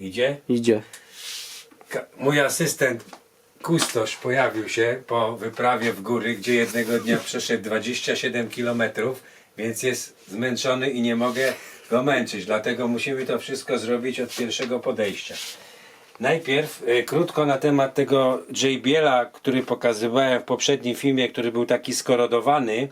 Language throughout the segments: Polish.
Idzie? Idzie. Ka- Mój asystent kustosz pojawił się po wyprawie w góry, gdzie jednego dnia przeszedł 27 km, więc jest zmęczony i nie mogę go męczyć. Dlatego musimy to wszystko zrobić od pierwszego podejścia. Najpierw e, krótko na temat tego JBL-a, który pokazywałem w poprzednim filmie, który był taki skorodowany.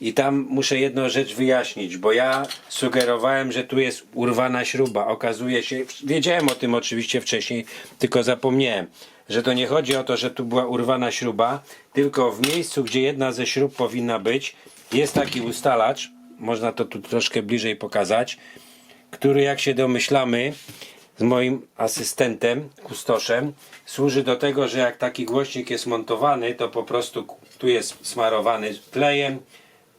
I tam muszę jedną rzecz wyjaśnić, bo ja sugerowałem, że tu jest urwana śruba. Okazuje się, wiedziałem o tym oczywiście wcześniej, tylko zapomniałem, że to nie chodzi o to, że tu była urwana śruba, tylko w miejscu, gdzie jedna ze śrub powinna być, jest taki ustalacz, można to tu troszkę bliżej pokazać, który jak się domyślamy z moim asystentem, kustoszem, służy do tego, że jak taki głośnik jest montowany, to po prostu tu jest smarowany klejem,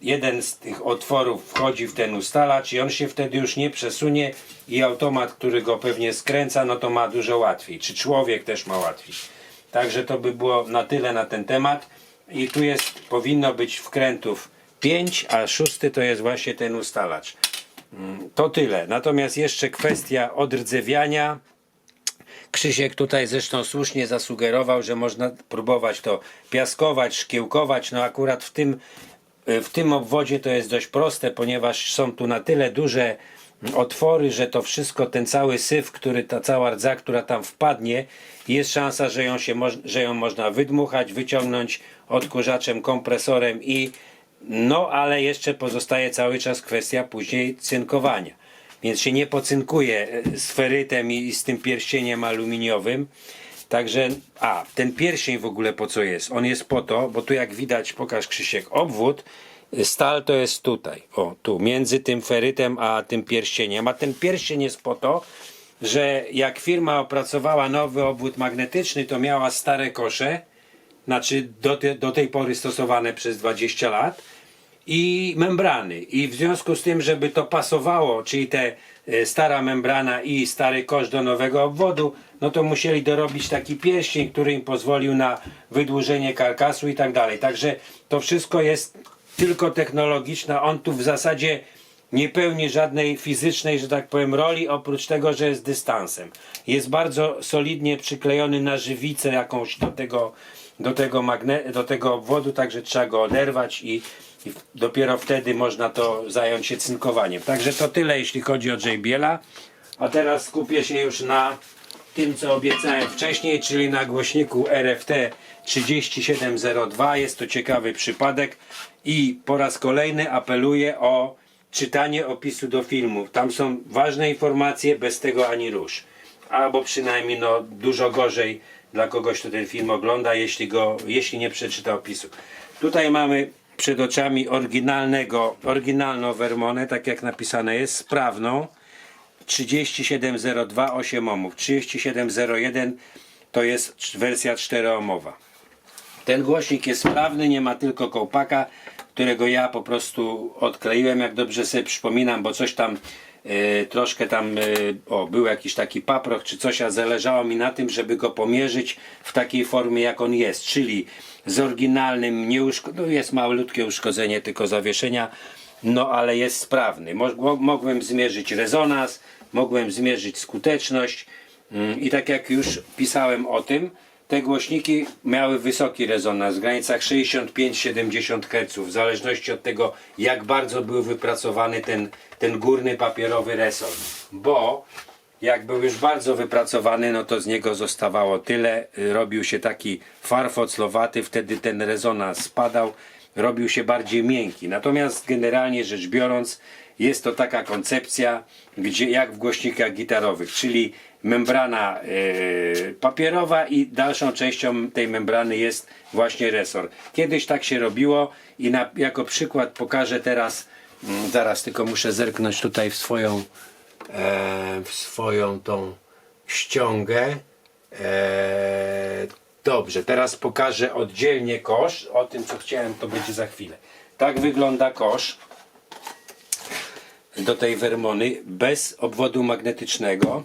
jeden z tych otworów wchodzi w ten ustalacz i on się wtedy już nie przesunie i automat, który go pewnie skręca, no to ma dużo łatwiej, czy człowiek też ma łatwiej. Także to by było na tyle na ten temat i tu jest, powinno być wkrętów 5, a szósty to jest właśnie ten ustalacz. Mm, To tyle. Natomiast jeszcze kwestia odrdzewiania. Krzysiek tutaj zresztą słusznie zasugerował, że można próbować to piaskować, szkiełkować. No akurat w tym, w tym obwodzie to jest dość proste, ponieważ są tu na tyle duże otwory, że to wszystko, ten cały syf, który, ta cała rdza, która tam wpadnie, jest szansa, że ją, się, że ją można wydmuchać, wyciągnąć odkurzaczem, kompresorem i no ale jeszcze pozostaje cały czas kwestia później cynkowania. Więc się nie pocynkuje e, z ferytem i z tym pierścieniem aluminiowym. Także, a, ten pierścień w ogóle po co jest? On jest po to, bo tu jak widać, pokaż Krzysiek, obwód, stal to jest tutaj, o, tu, między tym ferytem a tym pierścieniem. A ten pierścień jest po to, że jak firma opracowała nowy obwód magnetyczny, to miała stare kosze, znaczy do, te, do tej pory stosowane przez 20 lat i membrany. I w związku z tym, żeby to pasowało, czyli te e, stara membrana i stary kosz do nowego obwodu, no to musieli dorobić taki pierścień, który im pozwolił na wydłużenie karkasu i tak dalej. Także to wszystko jest tylko technologiczne. On tu w zasadzie nie pełni żadnej fizycznej, że tak powiem, roli, oprócz tego, że jest dystansem. Jest bardzo solidnie przyklejony na żywicę jakąś do tego, do tego, magne, do tego obwodu, także trzeba go oderwać i, i dopiero wtedy można to zająć się cynkowaniem. Także to tyle, jeśli chodzi o JBL-a. A teraz skupię się już na tym, co obiecałem wcześniej, czyli na głośniku RFT 3702. Jest to ciekawy przypadek i po raz kolejny apeluję o czytanie opisu do filmu. Tam są ważne informacje, bez tego ani rusz. Albo przynajmniej no, dużo gorzej dla kogoś, kto ten film ogląda, jeśli, go, jeśli nie przeczyta opisu. Tutaj mamy przed oczami oryginalnego, oryginalną Vermonę, tak jak napisane jest, sprawną. 3702 8 ohmów. 3701 to jest wersja 4-ohmowa. Ten głośnik jest sprawny, nie ma tylko kołpaka, którego ja po prostu odkleiłem, jak dobrze sobie przypominam, bo coś tam e, troszkę tam, e, o, był jakiś taki paproch czy coś, a zależało mi na tym, żeby go pomierzyć w takiej formie, jak on jest, czyli z oryginalnym, nie no jest malutkie uszkodzenie tylko zawieszenia, no ale jest sprawny. Mo- mogłem zmierzyć rezonans, mogłem zmierzyć skuteczność mm, i tak jak już pisałem o tym, te głośniki miały wysoki rezonans w granicach 65-70 Hz, w zależności od tego, jak bardzo był wypracowany ten, ten górny papierowy resor. Bo jak był już bardzo wypracowany, no to z niego zostawało tyle, robił się taki farfoclowaty, wtedy ten rezonans spadał, robił się bardziej miękki. Natomiast generalnie rzecz biorąc, jest to taka koncepcja, gdzie jak w głośnikach gitarowych, czyli membrana e, papierowa i dalszą częścią tej membrany jest właśnie resor. Kiedyś tak się robiło i na, jako przykład pokażę teraz, mm, zaraz tylko muszę zerknąć tutaj w swoją, e, w swoją tą ściągę. E, dobrze, teraz pokażę oddzielnie kosz. O tym co chciałem to będzie za chwilę. Tak wygląda kosz do tej Vermony bez obwodu magnetycznego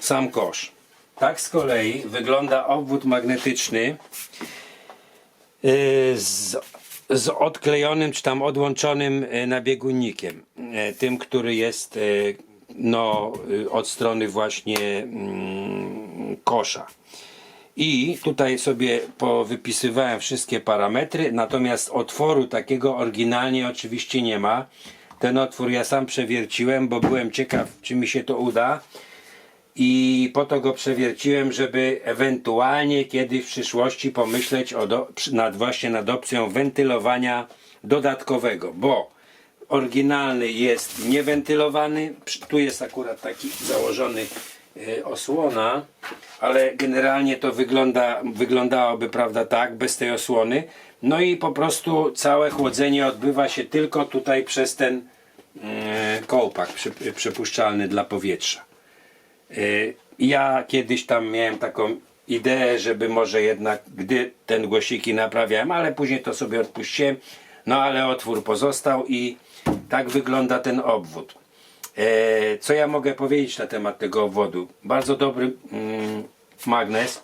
sam kosz. Tak z kolei wygląda obwód magnetyczny yy, z, z odklejonym czy tam odłączonym yy, nabiegunnikiem. Yy, Tym, który jest no, y, od strony właśnie mm, kosza. I tutaj sobie powypisywałem wszystkie parametry, natomiast otworu takiego oryginalnie oczywiście nie ma. Ten otwór ja sam przewierciłem, bo byłem ciekaw, czy mi się to uda. I po to go przewierciłem, żeby ewentualnie kiedyś w przyszłości pomyśleć o do, nad właśnie nad opcją wentylowania dodatkowego, bo oryginalny jest niewentylowany. Tu jest akurat taki założony e, osłona, ale generalnie to wygląda, wyglądałoby prawda tak, bez tej osłony. No i po prostu całe chłodzenie odbywa się tylko tutaj przez ten kołpak przy- przepuszczalny dla powietrza. Y, Ja kiedyś tam miałem taką ideę, żeby może jednak, gdy ten głosiki naprawiałem, ale później to sobie odpuściłem. No ale otwór pozostał i tak wygląda ten obwód. E, Co ja mogę powiedzieć na temat tego obwodu? Bardzo dobry mm, magnes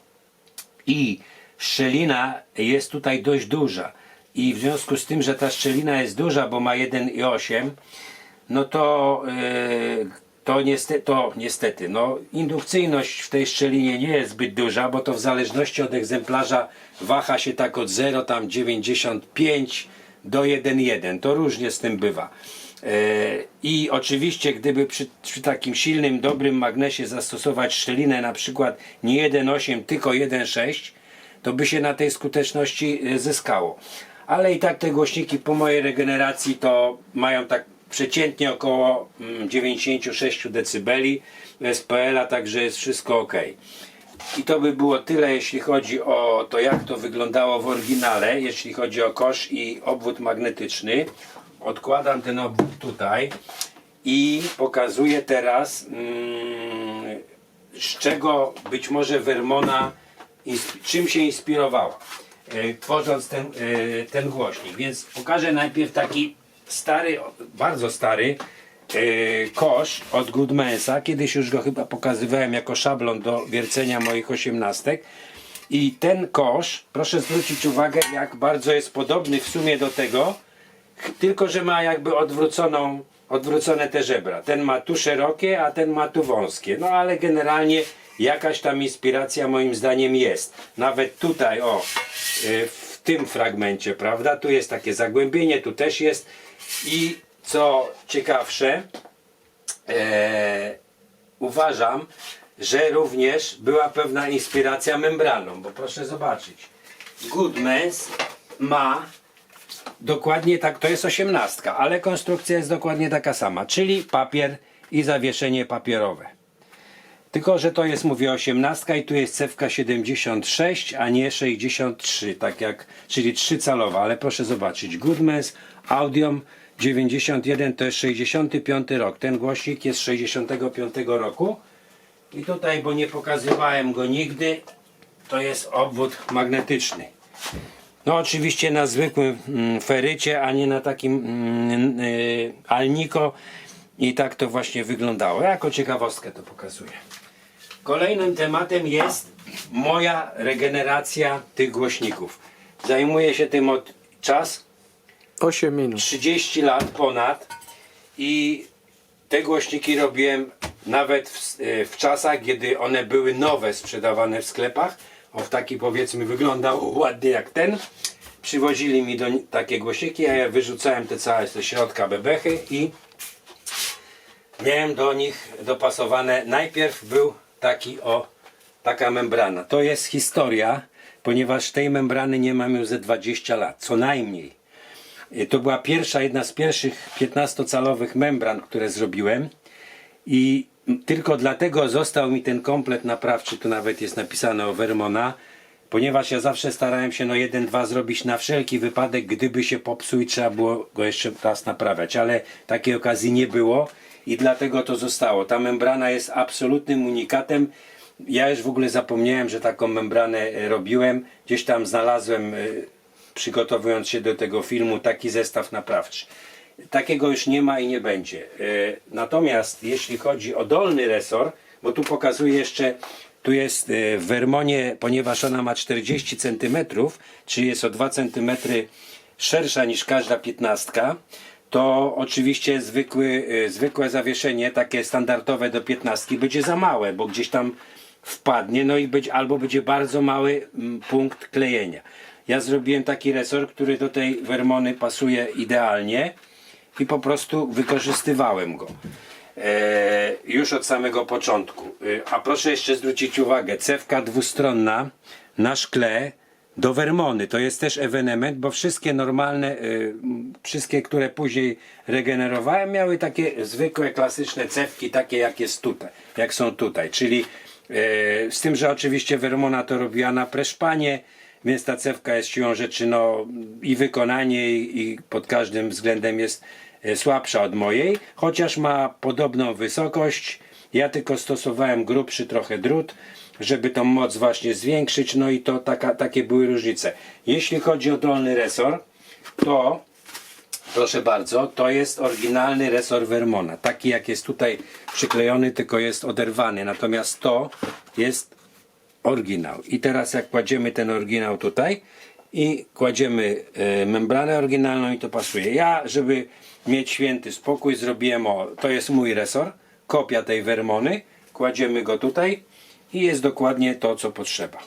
i szczelina jest tutaj dość duża. I w związku z tym, że ta szczelina jest duża, bo ma 1,8, no to, yy, to, niestety, to niestety, no, indukcyjność w tej szczelinie nie jest zbyt duża, bo to w zależności od egzemplarza waha się tak od 0 tam 95 do 1,1. To różnie z tym bywa. E, I oczywiście, gdyby przy, przy takim silnym, dobrym magnesie zastosować szczelinę na przykład nie 1,8, tylko 1,6, to by się na tej skuteczności e, zyskało. Ale i tak te głośniki po mojej regeneracji to mają tak przeciętnie około mm, 96 dB SPL-a, także jest wszystko ok. I to by było tyle, jeśli chodzi o to, jak to wyglądało w oryginale, jeśli chodzi o kosz i obwód magnetyczny. Odkładam ten obwód tutaj i pokazuję teraz, mm, z czego być może Vermona, czym się inspirowała, e, tworząc ten, e, ten głośnik. Więc pokażę najpierw taki stary, bardzo stary e, kosz od Goodmansa. Kiedyś już go chyba pokazywałem jako szablon do wiercenia moich osiemnastek. I ten kosz, proszę zwrócić uwagę, jak bardzo jest podobny w sumie do tego, tylko że ma jakby odwróconą, odwrócone te żebra. Ten ma tu szerokie, a ten ma tu wąskie. No ale generalnie jakaś tam inspiracja moim zdaniem jest. Nawet tutaj, o, y, w tym fragmencie, prawda? Tu jest takie zagłębienie, tu też jest. I co ciekawsze, e, uważam, że również była pewna inspiracja membraną, bo proszę zobaczyć. Goodmans ma dokładnie tak, to jest osiemnastka, ale konstrukcja jest dokładnie taka sama, czyli papier i zawieszenie papierowe. Tylko, że to jest, mówię, 18 i tu jest cewka 76, a nie 63, tak jak, czyli 3 calowa, ale proszę zobaczyć, Goodmans Audium 91 to jest 65 rok, ten głośnik jest z 65 roku i tutaj, bo nie pokazywałem go nigdy, to jest obwód magnetyczny. No oczywiście na zwykłym mm, ferycie, a nie na takim mm, y, alniko i tak to właśnie wyglądało. Jako ciekawostkę to pokazuję. Kolejnym tematem jest moja regeneracja tych głośników. Zajmuję się tym od czas 8 minut. 30 lat ponad i te głośniki robiłem nawet w, e, w czasach, kiedy one były nowe, sprzedawane w sklepach. O, taki powiedzmy wyglądał ładnie jak ten. Przywozili mi do, takie głośniki, a ja wyrzucałem te całe ze środka bebechy i miałem do nich dopasowane. Najpierw był taki o, taka membrana. To jest historia, ponieważ tej membrany nie mam już ze 20 lat, co najmniej. Y, To była pierwsza, jedna z pierwszych 15-calowych membran, które zrobiłem i tylko dlatego został mi ten komplet naprawczy, tu nawet jest napisane o Vermona, ponieważ ja zawsze starałem się no jeden, dwa zrobić na wszelki wypadek, gdyby się popsuł i trzeba było go jeszcze raz naprawiać, ale takiej okazji nie było i dlatego to zostało. Ta membrana jest absolutnym unikatem. Ja już w ogóle zapomniałem, że taką membranę e, robiłem. Gdzieś tam znalazłem, e, przygotowując się do tego filmu, taki zestaw naprawczy. Takiego już nie ma i nie będzie. E, Natomiast jeśli chodzi o dolny resor, bo tu pokazuję jeszcze, tu jest e, w Vermonie, ponieważ ona ma 40 cm, czyli jest o 2 cm szersza niż każda piętnastka, to oczywiście zwykły, y, zwykłe zawieszenie, takie standardowe do 15 będzie za małe, bo gdzieś tam wpadnie, no i być, albo będzie bardzo mały punkt klejenia. Ja zrobiłem taki resor, który do tej Vermony pasuje idealnie i po prostu wykorzystywałem go. E, już od samego początku. E, a proszę jeszcze zwrócić uwagę, cewka dwustronna na szkle do Vermony. To jest też ewenement, bo wszystkie normalne, e, wszystkie, które później regenerowałem, miały takie zwykłe, klasyczne cewki, takie jak jest tutaj, jak są tutaj. Czyli z tym, że oczywiście Vermona to robiła na preszpanie, więc ta cewka jest siłą rzeczy no, i wykonanie i, i pod każdym względem jest e, słabsza od mojej, chociaż ma podobną wysokość. Ja tylko stosowałem grubszy trochę drut, żeby tą moc właśnie zwiększyć, no i to taka, takie były różnice. Jeśli chodzi o dolny resor, to proszę bardzo, to jest oryginalny resor Vermona, taki jak jest tutaj przyklejony, tylko jest oderwany, natomiast to jest oryginał. I teraz jak kładziemy ten oryginał tutaj i kładziemy e, membranę oryginalną i to pasuje. Ja, żeby mieć święty spokój, zrobiłem o, to jest mój resor, kopia tej Vermony, kładziemy go tutaj i jest dokładnie to, co potrzeba.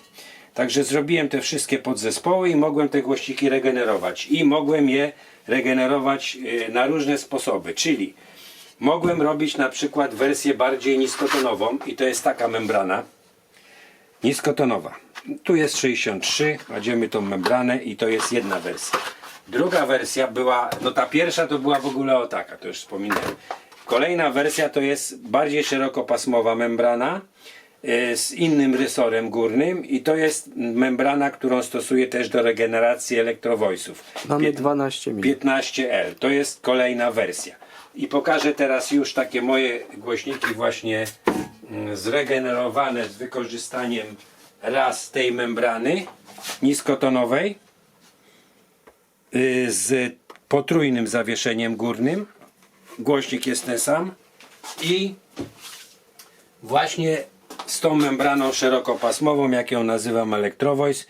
Także zrobiłem te wszystkie podzespoły i mogłem te głośniki regenerować. I mogłem je regenerować e, na różne sposoby, czyli mogłem robić na przykład wersję bardziej niskotonową i to jest taka membrana, niskotonowa. Tu jest 63, kładziemy tą membranę i to jest jedna wersja. Druga wersja była, no ta pierwsza to była w ogóle o taka, to już wspominałem. Kolejna wersja to jest bardziej szerokopasmowa membrana e, z innym rysorem górnym i to jest membrana, którą stosuję też do regeneracji elektrowojsów. Mamy Pię- 12 minut. 15L. To jest kolejna wersja. I pokażę teraz już takie moje głośniki właśnie zregenerowane z wykorzystaniem raz tej membrany niskotonowej y, z potrójnym zawieszeniem górnym. Głośnik jest ten sam i właśnie z tą membraną szerokopasmową, jak ją nazywam Electrovoice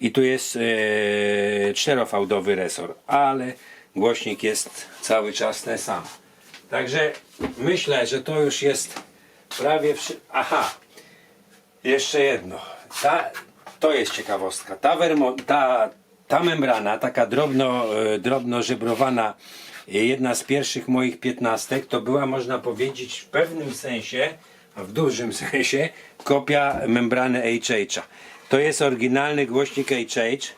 i tu jest e, czterofałdowy resor, ale głośnik jest cały czas ten sam. Także myślę, że to już jest prawie wszy... Aha, jeszcze jedno. Ta, to jest ciekawostka. Ta, wermo, ta, ta membrana, taka drobno, e, drobno żebrowana, e, jedna z pierwszych moich piętnastek, to była, można powiedzieć, w pewnym sensie, a w dużym sensie, kopia membrany HH. To jest oryginalny głośnik HH,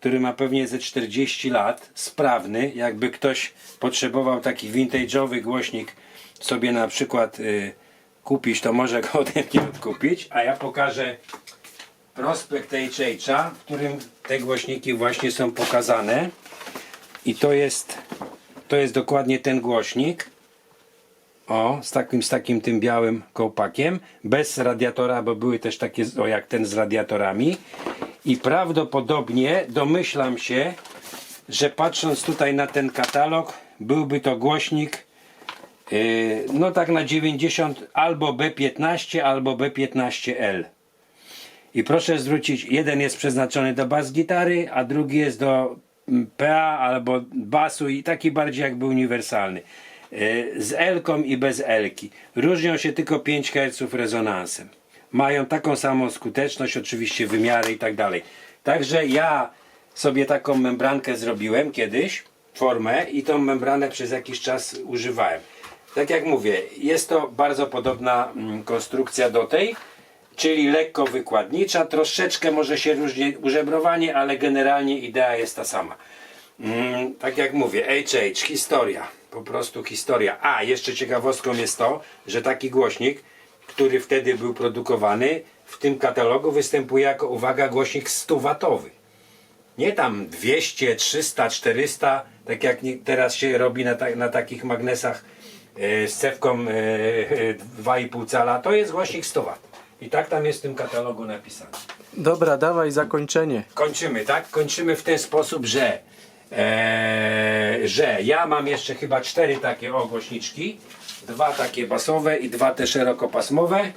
który ma pewnie ze 40 lat, sprawny. Jakby ktoś potrzebował taki vintage'owy głośnik sobie na przykład y, kupić, to może go ode mnie odkupić, a ja pokażę prospekt HH, w którym te głośniki właśnie są pokazane. I to jest, to jest dokładnie ten głośnik. O, z takim, z takim tym białym kołpakiem, bez radiatora, bo były też takie, o jak ten z radiatorami. I prawdopodobnie domyślam się, że patrząc tutaj na ten katalog, byłby to głośnik no tak na 90 albo B15 albo B15L. I proszę zwrócić, jeden jest przeznaczony do bas gitary, a drugi jest do mm, PA albo basu i taki bardziej jakby uniwersalny. Yy, Z L-ką i bez L-ki. Różnią się tylko 5 Hz rezonansem. Mają taką samą skuteczność, oczywiście wymiary i tak dalej. Także ja sobie taką membrankę zrobiłem kiedyś, formę i tą membranę przez jakiś czas używałem. Tak jak mówię, jest to bardzo podobna mm, konstrukcja do tej, czyli lekko wykładnicza, troszeczkę może się różni użebrowanie, ale generalnie idea jest ta sama. Mm, tak jak mówię, HH, historia, po prostu historia. A, jeszcze ciekawostką jest to, że taki głośnik, który wtedy był produkowany, w tym katalogu występuje jako, uwaga, głośnik 100-watowy. Nie tam 200, 300, 400, tak jak teraz się robi na, ta, na takich magnesach z cewką e, e, 2,5 cala, to jest głośnik 100 W. I tak tam jest w tym katalogu napisane. Dobra, dawaj zakończenie. Kończymy, tak? Kończymy w ten sposób, że, e, że ja mam jeszcze chyba cztery takie ogłośniczki, dwa takie basowe i dwa te szerokopasmowe,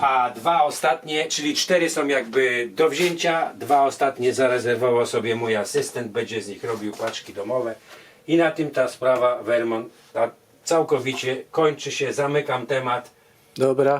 a dwa ostatnie, czyli cztery są jakby do wzięcia, dwa ostatnie zarezerwował sobie mój asystent, będzie z nich robił paczki domowe I na tym ta sprawa Vermont ta całkowicie kończy się, zamykam temat. Dobra.